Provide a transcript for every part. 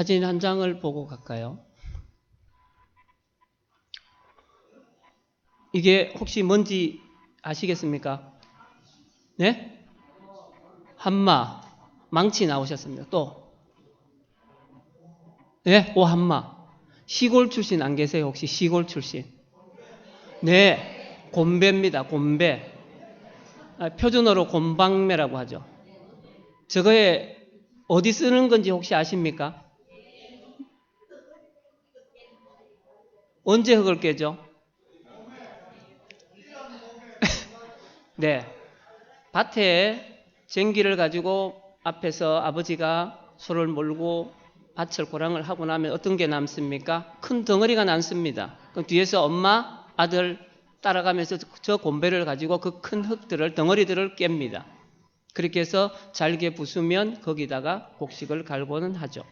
사진 한 장을 보고 갈까요? 이게 혹시 뭔지 아시겠습니까? 네? 한마, 망치 나오셨습니다. 또, 네, 오 한마. 시골 출신 안 계세요? 혹시 시골 출신? 네, 곰배입니다. 곰배. 아, 표준어로 곰방매라고 하죠. 저거에 어디 쓰는 건지 혹시 아십니까? 언제 흙을 깨죠? 네. 밭에 쟁기를 가지고 앞에서 아버지가 소를 몰고 밭을 고랑을 하고 나면 어떤 게 남습니까? 큰 덩어리가 남습니다. 그럼 뒤에서 엄마, 아들 따라가면서 저 곰배를 가지고 그 큰 흙들을, 덩어리들을 깹니다. 그렇게 해서 잘게 부수면 거기다가 곡식을 갈고는 하죠.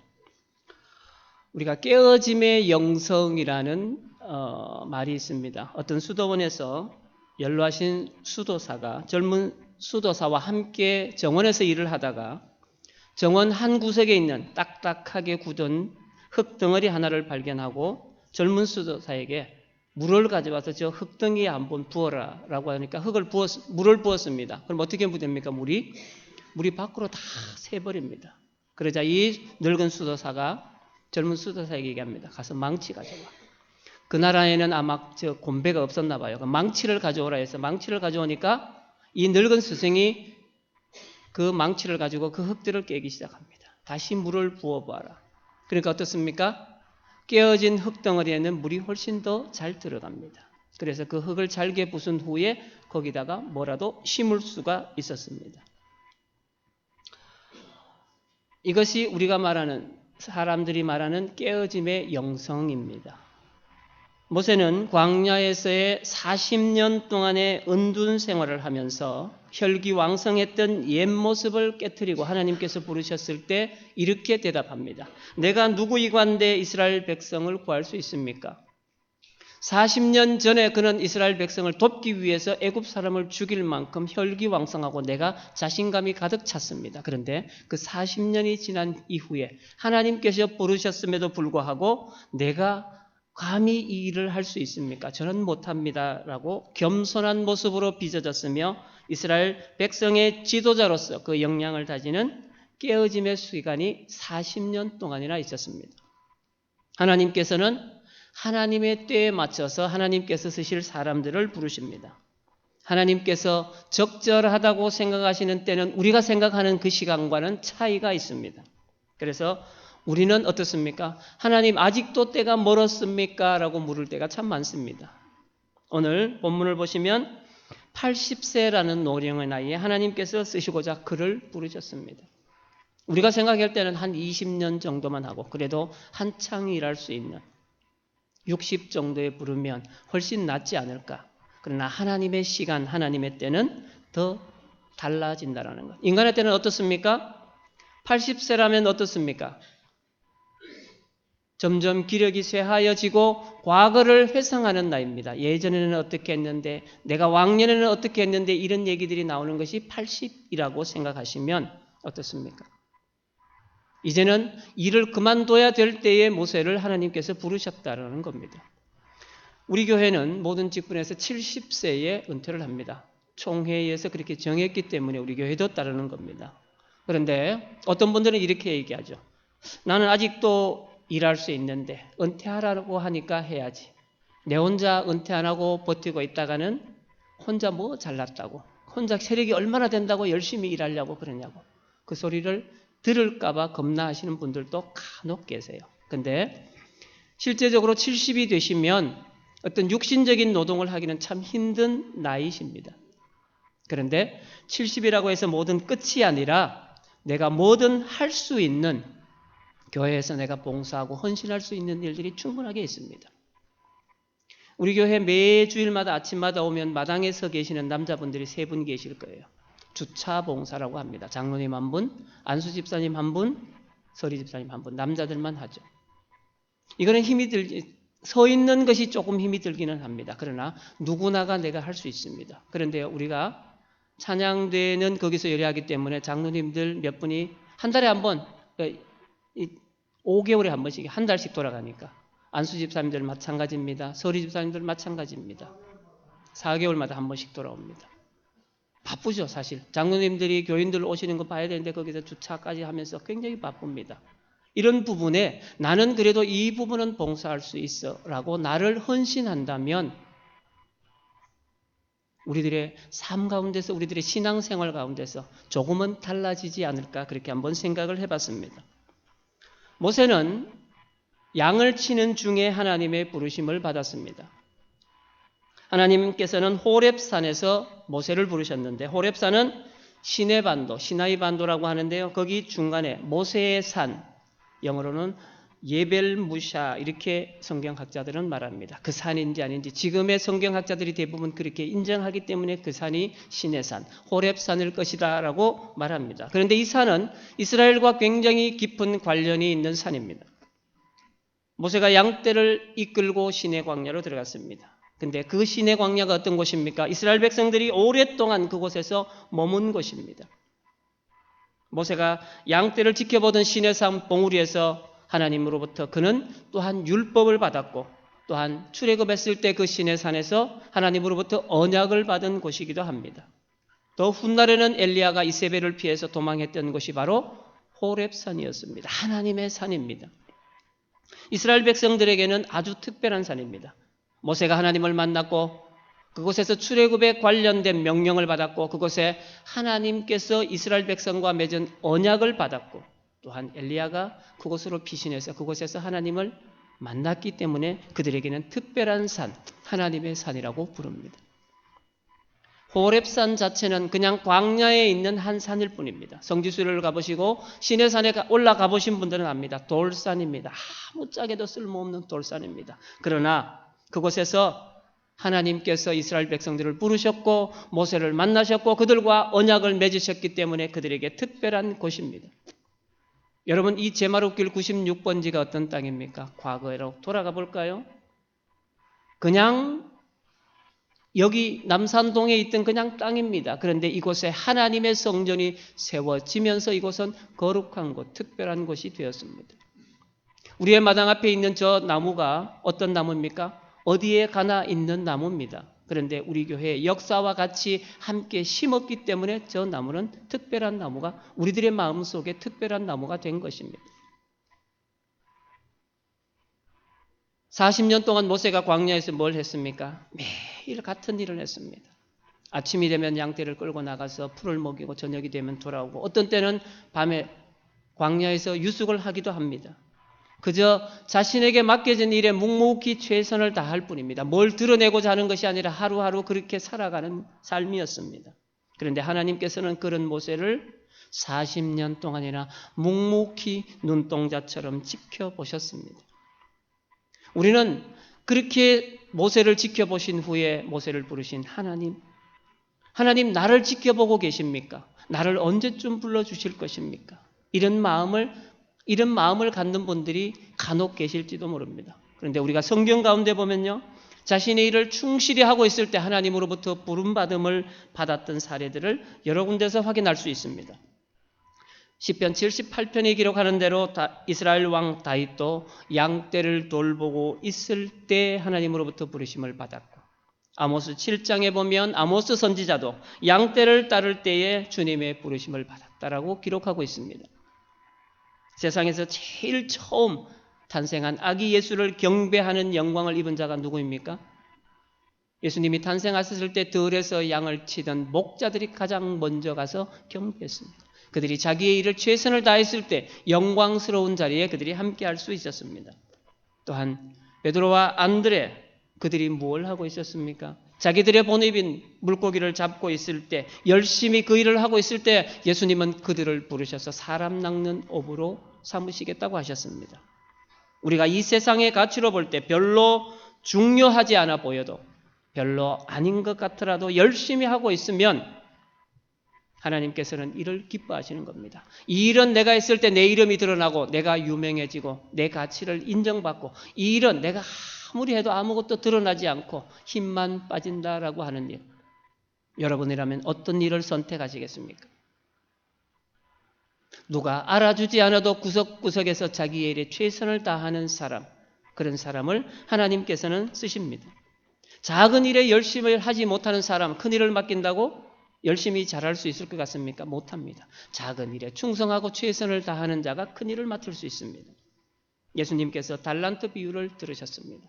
우리가 깨어짐의 영성이라는 어, 말이 있습니다. 어떤 수도원에서 연로하신 수도사가 젊은 수도사와 함께 정원에서 일을 하다가 정원 한 구석에 있는 딱딱하게 굳은 흙덩어리 하나를 발견하고 젊은 수도사에게 물을 가져와서 저 흙덩이에 한번 부어라 라고 하니까 흙을 부었, 물을 부었습니다. 그럼 어떻게 됩니까? 물이? 물이 밖으로 다 새버립니다. 그러자 이 늙은 수도사가 젊은 수도사에게 얘기합니다. 가서 망치 가져와. 그 나라에는 아마 저 곰배가 없었나 봐요. 그 망치를 가져오라 해서 망치를 가져오니까 이 늙은 스승이 그 망치를 가지고 그 흙들을 깨기 시작합니다. 다시 물을 부어봐라. 그러니까 어떻습니까? 깨어진 흙덩어리에는 물이 훨씬 더 잘 들어갑니다. 그래서 그 흙을 잘게 부순 후에 거기다가 뭐라도 심을 수가 있었습니다. 이것이 우리가 말하는 사람들이 말하는 깨어짐의 영성입니다. 모세는 광야에서의 40년 동안의 은둔 생활을 하면서 혈기왕성했던 옛 모습을 깨뜨리고 하나님께서 부르셨을 때 이렇게 대답합니다. 내가 누구 이관대 이스라엘 백성을 구할 수 있습니까? 40년 전에 그는 이스라엘 백성을 돕기 위해서 애굽 사람을 죽일 만큼 혈기왕성하고 내가 자신감이 가득 찼습니다. 그런데 그 40년이 지난 이후에 하나님께서 부르셨음에도 불구하고 내가 감히 이 일을 할 수 있습니까? 저는 못합니다. 라고 겸손한 모습으로 빚어졌으며 이스라엘 백성의 지도자로서 그 역량을 다지는 깨어짐의 시간이 40년 동안이나 있었습니다. 하나님께서는 하나님의 때에 맞춰서 하나님께서 쓰실 사람들을 부르십니다. 하나님께서 적절하다고 생각하시는 때는 우리가 생각하는 그 시간과는 차이가 있습니다. 그래서 우리는 어떻습니까? 하나님 아직도 때가 멀었습니까? 라고 물을 때가 참 많습니다. 오늘 본문을 보시면 80세라는 노령의 나이에 하나님께서 쓰시고자 그를 부르셨습니다. 우리가 생각할 때는 한 20년 정도만 하고 그래도 한창 일할 수 있는 60 정도에 부르면 훨씬 낫지 않을까. 그러나 하나님의 시간, 하나님의 때는 더 달라진다라는 것. 인간의 때는 어떻습니까? 80세라면 어떻습니까? 점점 기력이 쇠하여지고 과거를 회상하는 나이입니다. 예전에는 어떻게 했는데 내가 왕년에는 어떻게 했는데 이런 얘기들이 나오는 것이 80이라고 생각하시면 어떻습니까? 이제는 일을 그만둬야 될 때에 모세를 하나님께서 부르셨다라는 겁니다. 우리 교회는 모든 직분에서 70세에 은퇴를 합니다. 총회에서 그렇게 정했기 때문에 우리 교회도 따르는 겁니다. 그런데 어떤 분들은 이렇게 얘기하죠. 나는 아직도 일할 수 있는데 은퇴하라고 하니까 해야지. 내 혼자 은퇴 안 하고 버티고 있다가는 혼자 뭐 잘났다고 혼자 세력이 얼마나 된다고 열심히 일하려고 그러냐고 그 소리를 들을까봐 겁나하시는 분들도 간혹 계세요. 근데 실제적으로 70이 되시면 어떤 육신적인 노동을 하기는 참 힘든 나이십니다. 그런데 70이라고 해서 모든 끝이 아니라 내가 뭐든 할 수 있는 교회에서 내가 봉사하고 헌신할 수 있는 일들이 충분하게 있습니다. 우리 교회 매 주일마다 아침마다 오면 마당에 서 계시는 남자분들이 세 분 계실 거예요. 주차 봉사라고 합니다. 장로님 한 분, 안수 집사님 한 분, 서리 집사님 한 분, 남자들만 하죠. 이거는 힘이 들기, 서 있는 것이 조금 힘이 들기는 합니다. 그러나 누구나가 내가 할 수 있습니다. 그런데 우리가 찬양대는 거기서 열애하기 때문에 장로님들 몇 분이 한 달에 한 번 5개월에 한 번씩 한 달씩 돌아가니까 안수 집사님들 마찬가지입니다. 서리 집사님들 마찬가지입니다. 4개월마다 한 번씩 돌아옵니다. 바쁘죠, 사실. 장로님들이 교인들 오시는 거 봐야 되는데 거기서 주차까지 하면서 굉장히 바쁩니다. 이런 부분에 나는 그래도 이 부분은 봉사할 수 있어 라고 나를 헌신한다면 우리들의 삶 가운데서 우리들의 신앙생활 가운데서 조금은 달라지지 않을까 그렇게 한번 생각을 해봤습니다. 모세는 양을 치는 중에 하나님의 부르심을 받았습니다. 하나님께서는 호렙산에서 모세를 부르셨는데 호렙산은 시내 반도, 시나이 반도라고 하는데요. 거기 중간에 모세의 산, 영어로는 예벨무샤 이렇게 성경학자들은 말합니다. 그 산인지 아닌지 지금의 성경학자들이 대부분 그렇게 인정하기 때문에 그 산이 신의 산, 호렙산일 것이다라고 말합니다. 그런데 이 산은 이스라엘과 굉장히 깊은 관련이 있는 산입니다. 모세가 양떼를 이끌고 시내 광야로 들어갔습니다. 근데 그 시내 광야가 어떤 곳입니까? 이스라엘 백성들이 오랫동안 그곳에서 머문 곳입니다. 모세가 양떼를 지켜보던 시내 산 봉우리에서 하나님으로부터 그는 또한 율법을 받았고 또한 출애굽했을 때 그 시내 산에서 하나님으로부터 언약을 받은 곳이기도 합니다. 더 훗날에는 엘리야가 이세벨을 피해서 도망했던 곳이 바로 호렙산이었습니다. 하나님의 산입니다. 이스라엘 백성들에게는 아주 특별한 산입니다. 모세가 하나님을 만났고 그곳에서 출애굽에 관련된 명령을 받았고 그곳에 하나님께서 이스라엘 백성과 맺은 언약을 받았고 또한 엘리야가 그곳으로 피신해서 그곳에서 하나님을 만났기 때문에 그들에게는 특별한 산, 하나님의 산이라고 부릅니다. 호렙산 자체는 그냥 광야에 있는 한 산일 뿐입니다. 성지수를 가보시고 시내산에 올라가 보신 분들은 압니다. 돌산입니다. 아무짝에도 쓸모없는 돌산입니다. 그러나 그곳에서 하나님께서 이스라엘 백성들을 부르셨고 모세를 만나셨고 그들과 언약을 맺으셨기 때문에 그들에게 특별한 곳입니다. 여러분 이 제마루길 96번지가 어떤 땅입니까? 과거로 돌아가 볼까요? 그냥 여기 남산동에 있던 그냥 땅입니다. 그런데 이곳에 하나님의 성전이 세워지면서 이곳은 거룩한 곳, 특별한 곳이 되었습니다. 우리의 마당 앞에 있는 저 나무가 어떤 나무입니까? 어디에 가나 있는 나무입니다. 그런데 우리 교회의 역사와 같이 함께 심었기 때문에 저 나무는 특별한 나무가 우리들의 마음 속에 특별한 나무가 된 것입니다. 40년 동안 모세가 광야에서 뭘 했습니까? 매일 같은 일을 했습니다. 아침이 되면 양떼를 끌고 나가서 풀을 먹이고 저녁이 되면 돌아오고 어떤 때는 밤에 광야에서 유숙을 하기도 합니다. 그저 자신에게 맡겨진 일에 묵묵히 최선을 다할 뿐입니다. 뭘 드러내고자 하는 것이 아니라 하루하루 그렇게 살아가는 삶이었습니다. 그런데 하나님께서는 그런 모세를 40년 동안이나 묵묵히 눈동자처럼 지켜보셨습니다. 우리는 그렇게 모세를 지켜보신 후에 모세를 부르신 하나님, 하나님 나를 지켜보고 계십니까? 나를 언제쯤 불러주실 것입니까? 이런 마음을 이런 마음을 갖는 분들이 간혹 계실지도 모릅니다. 그런데 우리가 성경 가운데 보면요. 자신의 일을 충실히 하고 있을 때 하나님으로부터 부름받음을 받았던 사례들을 여러 군데서 확인할 수 있습니다. 10편 78편이 기록하는 대로 이스라엘 왕 다윗도 양떼를 돌보고 있을 때 하나님으로부터 부르심을 받았고 아모스 7장에 보면 아모스 선지자도 양떼를 따를 때에 주님의 부르심을 받았다라고 기록하고 있습니다. 세상에서 제일 처음 탄생한 아기 예수를 경배하는 영광을 입은 자가 누구입니까? 예수님이 탄생하셨을 때 들에서 양을 치던 목자들이 가장 먼저 가서 경배했습니다. 그들이 자기의 일을 최선을 다했을 때 영광스러운 자리에 그들이 함께 할 수 있었습니다. 또한 베드로와 안드레 그들이 뭘 하고 있었습니까? 자기들의 본입인 물고기를 잡고 있을 때 열심히 그 일을 하고 있을 때 예수님은 그들을 부르셔서 사람 낚는 업으로 삼으시겠다고 하셨습니다. 우리가 이 세상의 가치로 볼 때 별로 중요하지 않아 보여도 별로 아닌 것 같더라도 열심히 하고 있으면 하나님께서는 이를 기뻐하시는 겁니다. 이 일은 내가 했을 때 내 이름이 드러나고 내가 유명해지고 내 가치를 인정받고 이 일은 내가 아무리 해도 아무것도 드러나지 않고 힘만 빠진다라고 하는 일. 여러분이라면 어떤 일을 선택하시겠습니까? 누가 알아주지 않아도 구석구석에서 자기의 일에 최선을 다하는 사람, 그런 사람을 하나님께서는 쓰십니다. 작은 일에 열심히 하지 못하는 사람, 큰 일을 맡긴다고 열심히 잘할 수 있을 것 같습니까? 못합니다. 작은 일에 충성하고 최선을 다하는 자가 큰 일을 맡을 수 있습니다. 예수님께서 달란트 비유를 들으셨습니다.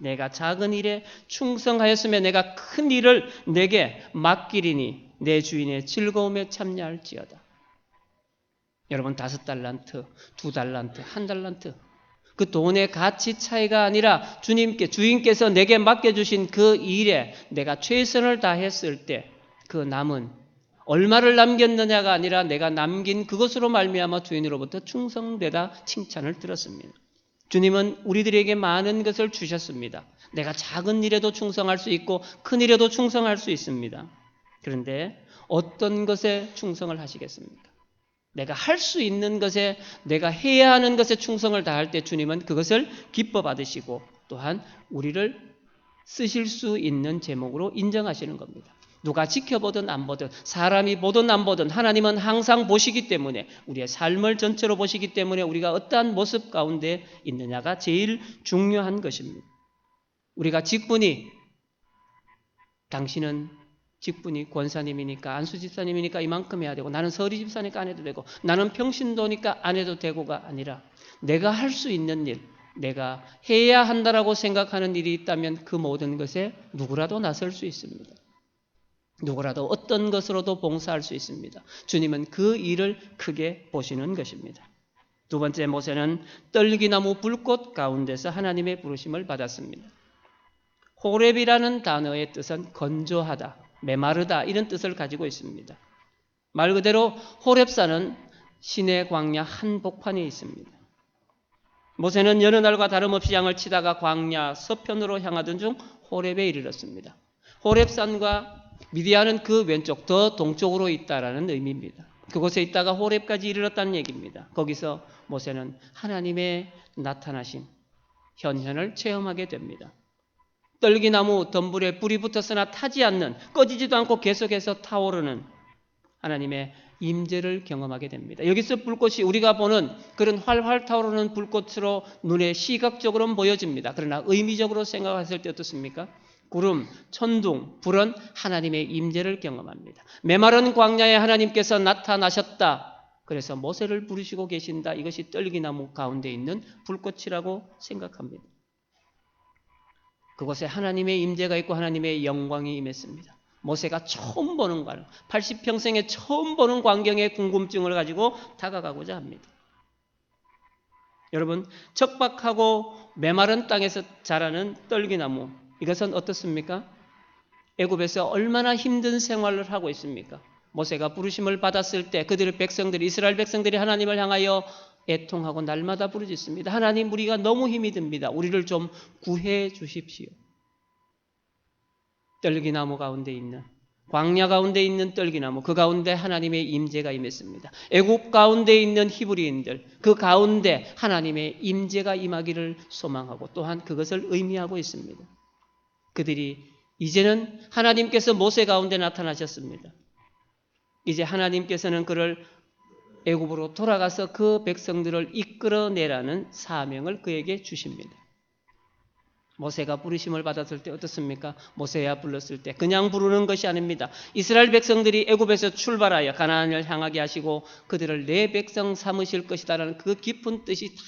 내가 작은 일에 충성하였으면 내가 큰 일을 내게 맡기리니 내 주인의 즐거움에 참여할지어다. 여러분 다섯 달란트, 두 달란트, 한 달란트 그 돈의 가치 차이가 아니라 주님께 주인께서 내게 맡겨 주신 그 일에 내가 최선을 다했을 때 그 남은 얼마를 남겼느냐가 아니라 내가 남긴 그것으로 말미암아 주인으로부터 충성되다 칭찬을 들었습니다. 주님은 우리들에게 많은 것을 주셨습니다. 내가 작은 일에도 충성할 수 있고 큰 일에도 충성할 수 있습니다. 그런데 어떤 것에 충성을 하시겠습니까? 내가 할 수 있는 것에 내가 해야 하는 것에 충성을 다할 때 주님은 그것을 기뻐 받으시고 또한 우리를 쓰실 수 있는 제목으로 인정하시는 겁니다. 누가 지켜보든 안 보든 사람이 보든 안 보든 하나님은 항상 보시기 때문에 우리의 삶을 전체로 보시기 때문에 우리가 어떠한 모습 가운데 있느냐가 제일 중요한 것입니다. 우리가 직분이 당신은 직분이 권사님이니까 안수 집사님이니까 이만큼 해야 되고 나는 서리 집사니까 안 해도 되고 나는 평신도니까 안 해도 되고가 아니라 내가 할 수 있는 일, 내가 해야 한다라고 생각하는 일이 있다면 그 모든 것에 누구라도 나설 수 있습니다. 누구라도 어떤 것으로도 봉사할 수 있습니다. 주님은 그 일을 크게 보시는 것입니다. 두 번째 모세는 떨기나무 불꽃 가운데서 하나님의 부르심을 받았습니다. 호렙이라는 단어의 뜻은 건조하다, 메마르다 이런 뜻을 가지고 있습니다. 말 그대로 호렙산은 신의 광야 한복판에 있습니다. 모세는 여느 날과 다름없이 양을 치다가 광야 서편으로 향하던 중 호렙에 이르렀습니다. 호렙산과 미디안은 그 왼쪽 더 동쪽으로 있다라는 의미입니다. 그곳에 있다가 호렙까지 이르렀다는 얘기입니다. 거기서 모세는 하나님의 나타나심 현현을 체험하게 됩니다. 떨기나무 덤불에 불이 붙었으나 타지 않는 꺼지지도 않고 계속해서 타오르는 하나님의 임재를 경험하게 됩니다. 여기서 불꽃이 우리가 보는 그런 활활 타오르는 불꽃으로 눈에 시각적으로는 보여집니다. 그러나 의미적으로 생각했을 때 어떻습니까? 구름, 천둥, 불은 하나님의 임재를 경험합니다. 메마른 광야에 하나님께서 나타나셨다. 그래서 모세를 부르시고 계신다. 이것이 떨기나무 가운데 있는 불꽃이라고 생각합니다. 그곳에 하나님의 임재가 있고 하나님의 영광이 임했습니다. 모세가 처음 보는 관, 80평생에 처음 보는 광경의 궁금증을 가지고 다가가고자 합니다. 여러분, 척박하고 메마른 땅에서 자라는 떨기나무, 이것은 어떻습니까? 애굽에서 얼마나 힘든 생활을 하고 있습니까? 모세가 부르심을 받았을 때 그들의 백성들이 이스라엘 백성들이 하나님을 향하여 애통하고 날마다 부르짖습니다. 하나님 우리가 너무 힘이 듭니다. 우리를 좀 구해 주십시오. 떨기나무 가운데 있는 광야 가운데 있는 떨기나무 그 가운데 하나님의 임재가 임했습니다. 애굽 가운데 있는 히브리인들 그 가운데 하나님의 임재가 임하기를 소망하고 또한 그것을 의미하고 있습니다. 그들이 이제는 하나님께서 모세 가운데 나타나셨습니다. 이제 하나님께서는 그를 애굽으로 돌아가서 그 백성들을 이끌어내라는 사명을 그에게 주십니다. 모세가 부르심을 받았을 때 어떻습니까? 모세야 불렀을 때 그냥 부르는 것이 아닙니다. 이스라엘 백성들이 애굽에서 출발하여 가나안을 향하게 하시고 그들을 내 백성 삼으실 것이다라는 그 깊은 뜻이 다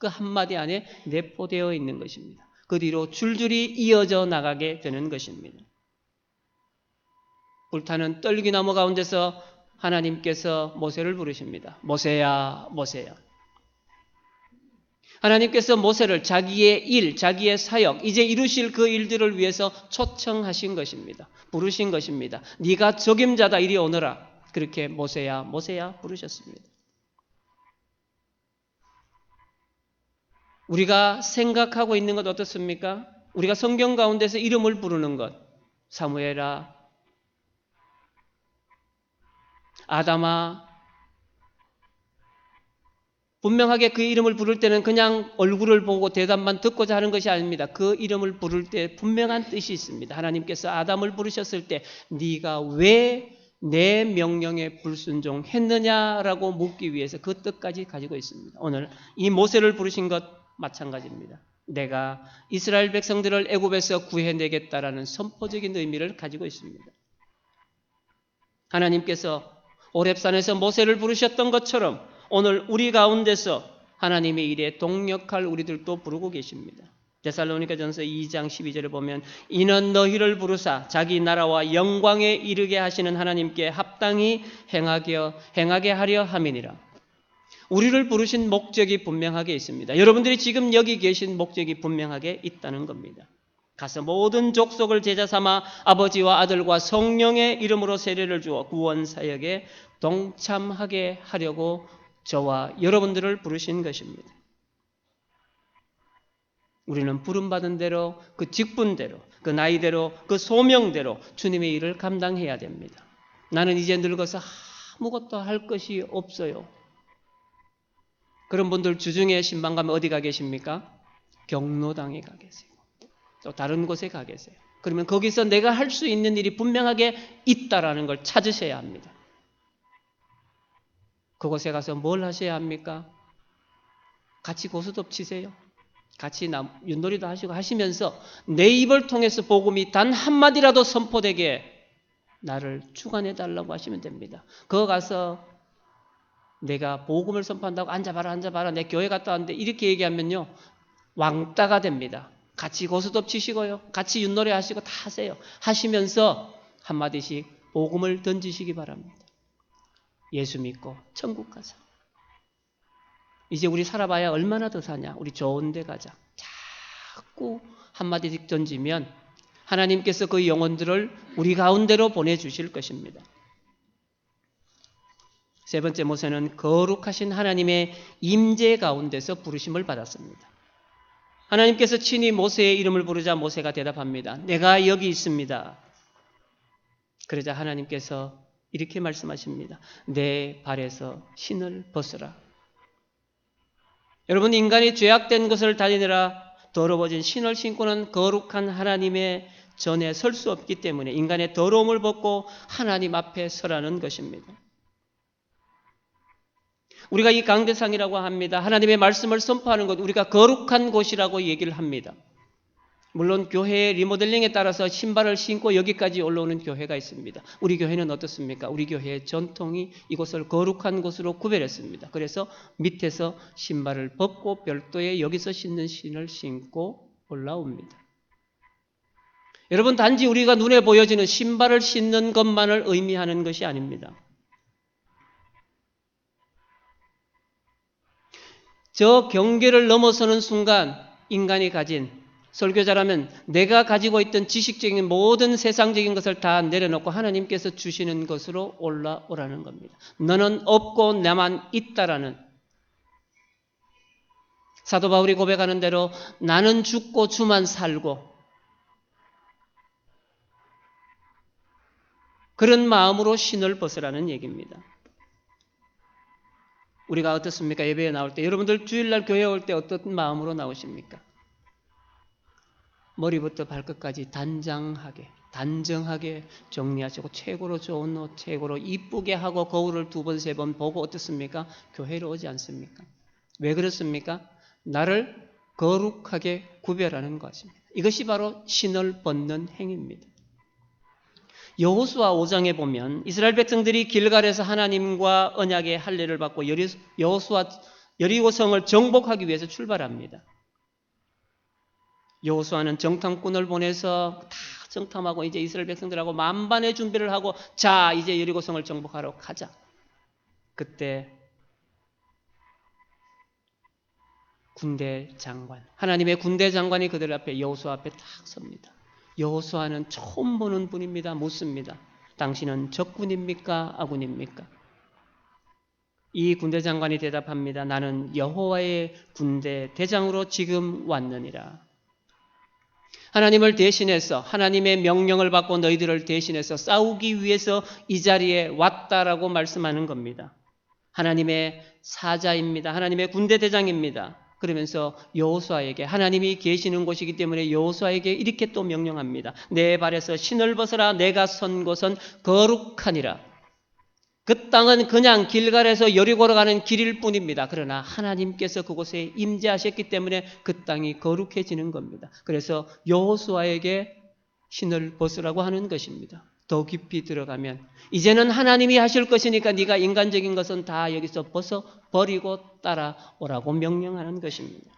그 한마디 안에 내포되어 있는 것입니다. 그 뒤로 줄줄이 이어져 나가게 되는 것입니다. 불타는 떨기나무 가운데서 하나님께서 모세를 부르십니다. 모세야, 모세야. 하나님께서 모세를 자기의 일, 자기의 사역, 이제 이루실 그 일들을 위해서 초청하신 것입니다. 부르신 것입니다. 네가 적임자다 이리 오너라. 그렇게 모세야, 모세야 부르셨습니다. 우리가 생각하고 있는 것 어떻습니까? 우리가 성경 가운데서 이름을 부르는 것. 사무엘아, 아담아, 분명하게 그 이름을 부를 때는 그냥 얼굴을 보고 대답만 듣고자 하는 것이 아닙니다. 그 이름을 부를 때 분명한 뜻이 있습니다. 하나님께서 아담을 부르셨을 때 네가 왜 내 명령에 불순종했느냐라고 묻기 위해서 그 뜻까지 가지고 있습니다. 오늘 이 모세를 부르신 것 마찬가지입니다. 내가 이스라엘 백성들을 애굽에서 구해내겠다라는 선포적인 의미를 가지고 있습니다. 하나님께서 오렙산에서 모세를 부르셨던 것처럼 오늘 우리 가운데서 하나님의 일에 동력할 우리들도 부르고 계십니다. 데살로니가 전서 2장 12절에 보면 이는 너희를 부르사 자기 나라와 영광에 이르게 하시는 하나님께 합당히 행하게, 행하게 하려 함이니라. 우리를 부르신 목적이 분명하게 있습니다. 여러분들이 지금 여기 계신 목적이 분명하게 있다는 겁니다. 가서 모든 족속을 제자 삼아 아버지와 아들과 성령의 이름으로 세례를 주어 구원 사역에 동참하게 하려고 저와 여러분들을 부르신 것입니다. 우리는 부름받은 대로 그 직분대로 그 나이대로 그 소명대로 주님의 일을 감당해야 됩니다. 나는 이제 늙어서 아무것도 할 것이 없어요. 그런 분들 주중에 신방 가면 어디 가 계십니까? 경로당에 가 계세요. 또 다른 곳에 가 계세요. 그러면 거기서 내가 할 수 있는 일이 분명하게 있다라는 걸 찾으셔야 합니다. 그곳에 가서 뭘 하셔야 합니까? 같이 고스톱 치세요. 같이 남, 윷놀이도 하시고 하시면서 내 입을 통해서 복음이 단 한마디라도 선포되게 나를 주관해 달라고 하시면 됩니다. 그거 가서 내가 복음을 선포한다고 앉아봐라 앉아봐라 내 교회 갔다 왔는데 이렇게 얘기하면요 왕따가 됩니다. 같이 고스톱 치시고요. 같이 윷놀이 하시고 다 하세요. 하시면서 한마디씩 복음을 던지시기 바랍니다. 예수 믿고 천국 가자. 이제 우리 살아봐야 얼마나 더 사냐. 우리 좋은 데 가자. 자꾸 한마디씩 던지면 하나님께서 그 영혼들을 우리 가운데로 보내주실 것입니다. 세 번째 모세는 거룩하신 하나님의 임재 가운데서 부르심을 받았습니다. 하나님께서 친히 모세의 이름을 부르자 모세가 대답합니다. 내가 여기 있습니다. 그러자 하나님께서 이렇게 말씀하십니다. 내 발에서 신을 벗으라. 여러분 인간이 죄악된 것을 다니느라 더러워진 신을 신고는 거룩한 하나님의 전에 설 수 없기 때문에 인간의 더러움을 벗고 하나님 앞에 서라는 것입니다. 우리가 이 강대상이라고 합니다. 하나님의 말씀을 선포하는 것, 우리가 거룩한 곳이라고 얘기를 합니다. 물론 교회의 리모델링에 따라서 신발을 신고 여기까지 올라오는 교회가 있습니다. 우리 교회는 어떻습니까? 우리 교회의 전통이 이곳을 거룩한 곳으로 구별했습니다. 그래서 밑에서 신발을 벗고 별도의 여기서 신는 신을 신고 올라옵니다. 여러분 단지 우리가 눈에 보여지는 신발을 신는 것만을 의미하는 것이 아닙니다. 저 경계를 넘어서는 순간 인간이 가진 설교자라면 내가 가지고 있던 지식적인 모든 세상적인 것을 다 내려놓고 하나님께서 주시는 것으로 올라오라는 겁니다. 너는 없고 나만 있다라는 사도 바울이 고백하는 대로 나는 죽고 주만 살고 그런 마음으로 신을 벗으라는 얘기입니다. 우리가 어떻습니까? 예배에 나올 때 여러분들 주일날 교회 올 때 어떤 마음으로 나오십니까? 머리부터 발끝까지 단장하게 단정하게 정리하시고 최고로 좋은 옷, 최고로 이쁘게 하고 거울을 두 번, 세번 보고 어떻습니까? 교회로 오지 않습니까? 왜 그렇습니까? 나를 거룩하게 구별하는 것입니다. 이것이 바로 신을 벗는 행위입니다. 여호수아 5장에 보면 이스라엘 백성들이 길갈에서 하나님과 언약의 할례를 받고 여호수아 여리고성을 정복하기 위해서 출발합니다. 여호수아는 정탐꾼을 보내서 다 정탐하고 이제 이스라엘 백성들하고 만반의 준비를 하고 자 이제 여리고성을 정복하러 가자. 그때 군대 장관 하나님의 군대 장관이 그들 앞에 여호수아 앞에 딱 섭니다. 여호수아는 처음 보는 분입니다. 묻습니다. 당신은 적군입니까? 아군입니까? 이 군대 장관이 대답합니다. 나는 여호와의 군대 대장으로 지금 왔느니라. 하나님을 대신해서 하나님의 명령을 받고 너희들을 대신해서 싸우기 위해서 이 자리에 왔다라고 말씀하는 겁니다. 하나님의 사자입니다. 하나님의 군대 대장입니다. 그러면서 여호수아에게 하나님이 계시는 곳이기 때문에 여호수아에게 이렇게 또 명령합니다. 내 발에서 신을 벗어라 내가 선 곳은 거룩하니라. 그 땅은 그냥 길갈에서 여리고로 가는 길일 뿐입니다. 그러나 하나님께서 그곳에 임재하셨기 때문에 그 땅이 거룩해지는 겁니다. 그래서 여호수아에게 신을 벗으라고 하는 것입니다. 더 깊이 들어가면 이제는 하나님이 하실 것이니까 네가 인간적인 것은 다 여기서 벗어 버리고 따라오라고 명령하는 것입니다.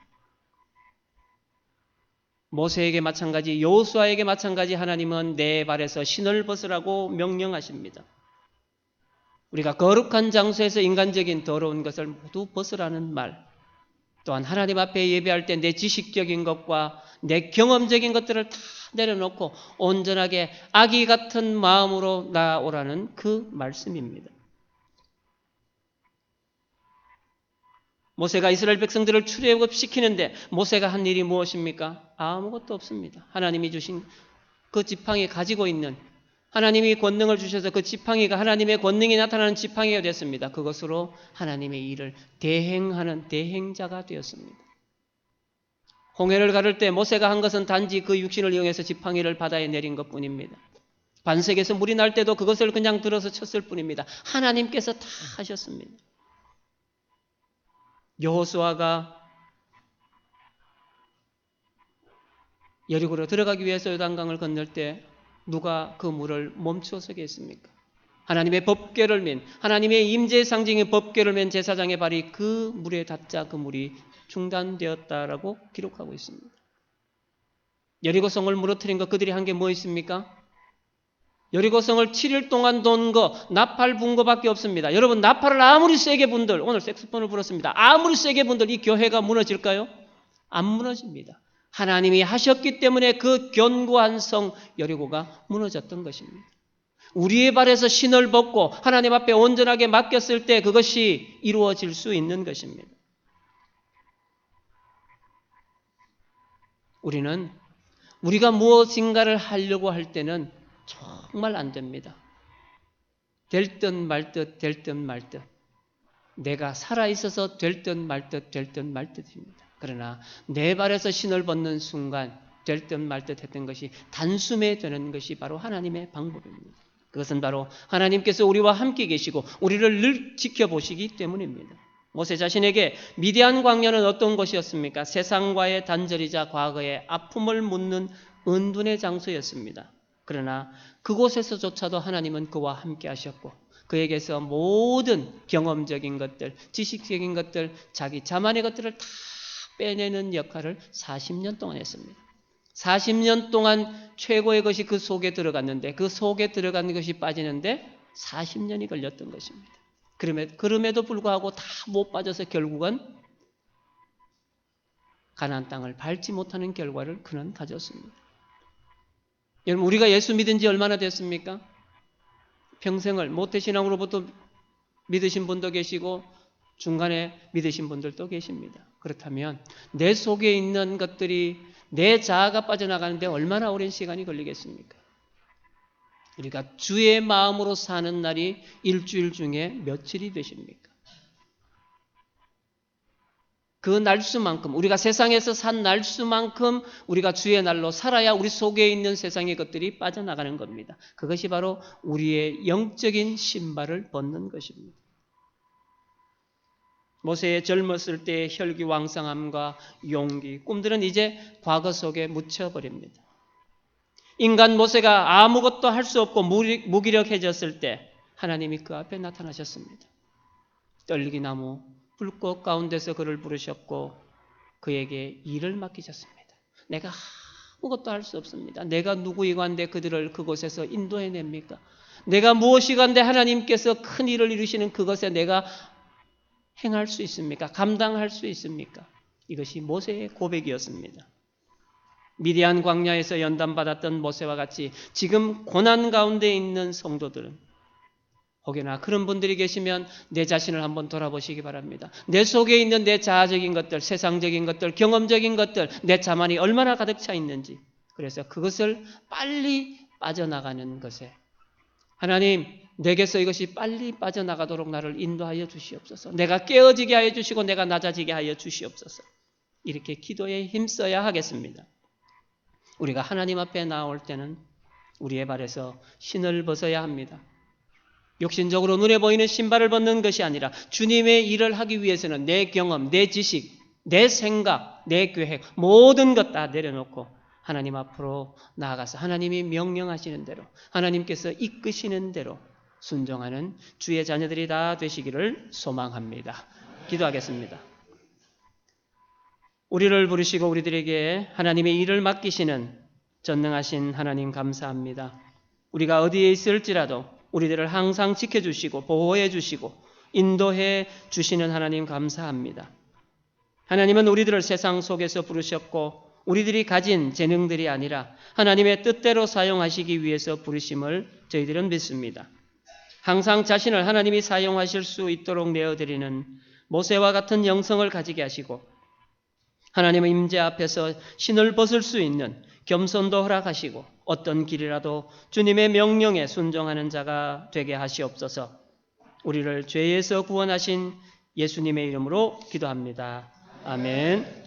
모세에게 마찬가지, 여호수아에게 마찬가지 하나님은 내 발에서 신을 벗으라고 명령하십니다. 우리가 거룩한 장소에서 인간적인 더러운 것을 모두 벗으라는 말. 또한 하나님 앞에 예배할 때 내 지식적인 것과 내 경험적인 것들을 다 내려놓고 온전하게 아기 같은 마음으로 나오라는 그 말씀입니다. 모세가 이스라엘 백성들을 출애굽시키는데 모세가 한 일이 무엇입니까? 아무것도 없습니다. 하나님이 주신 그 지팡이 가지고 있는 하나님이 권능을 주셔서 그 지팡이가 하나님의 권능이 나타나는 지팡이가 됐습니다. 그것으로 하나님의 일을 대행하는 대행자가 되었습니다. 홍해를 가를 때 모세가 한 것은 단지 그 육신을 이용해서 지팡이를 바다에 내린 것 뿐입니다. 반석에서 물이 날 때도 그것을 그냥 들어서 쳤을 뿐입니다. 하나님께서 다 하셨습니다. 여호수아가 여리고로 들어가기 위해서 요단강을 건널 때 누가 그 물을 멈추어서게 했습니까? 하나님의 법궤를 맨 하나님의 임재 상징의 법궤를 맨 제사장의 발이 그 물에 닿자 그 물이 중단되었다라고 기록하고 있습니다. 여리고성을 무너뜨린 거 그들이 한 게 뭐 있습니까? 여리고성을 7일 동안 돈 거, 나팔 분 거밖에 없습니다. 여러분, 나팔을 아무리 세게 분들, 오늘 색스폰을 불었습니다. 아무리 세게 분들 이 교회가 무너질까요? 안 무너집니다. 하나님이 하셨기 때문에 그 견고한 성 여리고가 무너졌던 것입니다. 우리의 발에서 신을 벗고 하나님 앞에 온전하게 맡겼을 때 그것이 이루어질 수 있는 것입니다. 우리는 우리가 무엇인가를 하려고 할 때는 정말 안 됩니다. 될 듯 말 듯, 될 듯 말 듯. 내가 살아있어서 될 듯 말 듯, 될 듯 말 듯입니다. 그러나 내 발에서 신을 벗는 순간 될 듯 말 듯 했던 것이 단숨에 되는 것이 바로 하나님의 방법입니다. 그것은 바로 하나님께서 우리와 함께 계시고 우리를 늘 지켜보시기 때문입니다. 모세 자신에게 미디안 광야는 어떤 곳이었습니까? 세상과의 단절이자 과거의 아픔을 묻는 은둔의 장소였습니다. 그러나 그곳에서조차도 하나님은 그와 함께 하셨고 그에게서 모든 경험적인 것들, 지식적인 것들, 자기 자만의 것들을 다 빼내는 역할을 40년 동안 했습니다. 40년 동안 최고의 것이 그 속에 들어갔는데 그 속에 들어간 것이 빠지는데 40년이 걸렸던 것입니다. 그럼에도 불구하고 다 못 빠져서 결국은 가나안 땅을 밟지 못하는 결과를 그는 가졌습니다. 여러분 우리가 예수 믿은 지 얼마나 됐습니까? 평생을 모태신앙으로부터 믿으신 분도 계시고 중간에 믿으신 분들도 계십니다. 그렇다면 내 속에 있는 것들이 내 자아가 빠져나가는데 얼마나 오랜 시간이 걸리겠습니까? 우리가 주의 마음으로 사는 날이 일주일 중에 며칠이 되십니까? 그 날수만큼 우리가 세상에서 산 날수만큼 우리가 주의 날로 살아야 우리 속에 있는 세상의 것들이 빠져나가는 겁니다. 그것이 바로 우리의 영적인 신발을 벗는 것입니다. 모세의 젊었을 때의 혈기왕성함과 용기, 꿈들은 이제 과거 속에 묻혀버립니다. 인간 모세가 아무것도 할 수 없고 무기력해졌을 때 하나님이 그 앞에 나타나셨습니다. 떨기나무 불꽃 가운데서 그를 부르셨고 그에게 일을 맡기셨습니다. 내가 아무것도 할 수 없습니다. 내가 누구이간데 그들을 그곳에서 인도해냅니까? 내가 무엇이간데 하나님께서 큰 일을 이루시는 그것에 내가 행할 수 있습니까? 감당할 수 있습니까? 이것이 모세의 고백이었습니다. 미디안 광야에서 연단받았던 모세와 같이 지금 고난 가운데 있는 성도들은 혹여나 그런 분들이 계시면 내 자신을 한번 돌아보시기 바랍니다. 내 속에 있는 내 자아적인 것들, 세상적인 것들, 경험적인 것들, 내 자만이 얼마나 가득 차 있는지. 그래서 그것을 빨리 빠져나가는 것에 하나님 내게서 이것이 빨리 빠져나가도록 나를 인도하여 주시옵소서. 내가 깨어지게 하여 주시고 내가 낮아지게 하여 주시옵소서. 이렇게 기도에 힘써야 하겠습니다. 우리가 하나님 앞에 나올 때는 우리의 발에서 신을 벗어야 합니다. 육신적으로 눈에 보이는 신발을 벗는 것이 아니라 주님의 일을 하기 위해서는 내 경험, 내 지식, 내 생각, 내 계획 모든 것 다 내려놓고 하나님 앞으로 나아가서 하나님이 명령하시는 대로 하나님께서 이끄시는 대로 순종하는 주의 자녀들이 다 되시기를 소망합니다. 기도하겠습니다. 우리를 부르시고 우리들에게 하나님의 일을 맡기시는 전능하신 하나님 감사합니다. 우리가 어디에 있을지라도 우리들을 항상 지켜주시고 보호해 주시고 인도해 주시는 하나님 감사합니다. 하나님은 우리들을 세상 속에서 부르셨고 우리들이 가진 재능들이 아니라 하나님의 뜻대로 사용하시기 위해서 부르심을 저희들은 믿습니다. 항상 자신을 하나님이 사용하실 수 있도록 내어드리는 모세와 같은 영성을 가지게 하시고 하나님의 임재 앞에서 신을 벗을 수 있는 겸손도 허락하시고 어떤 길이라도 주님의 명령에 순종하는 자가 되게 하시옵소서. 우리를 죄에서 구원하신 예수님의 이름으로 기도합니다. 아멘.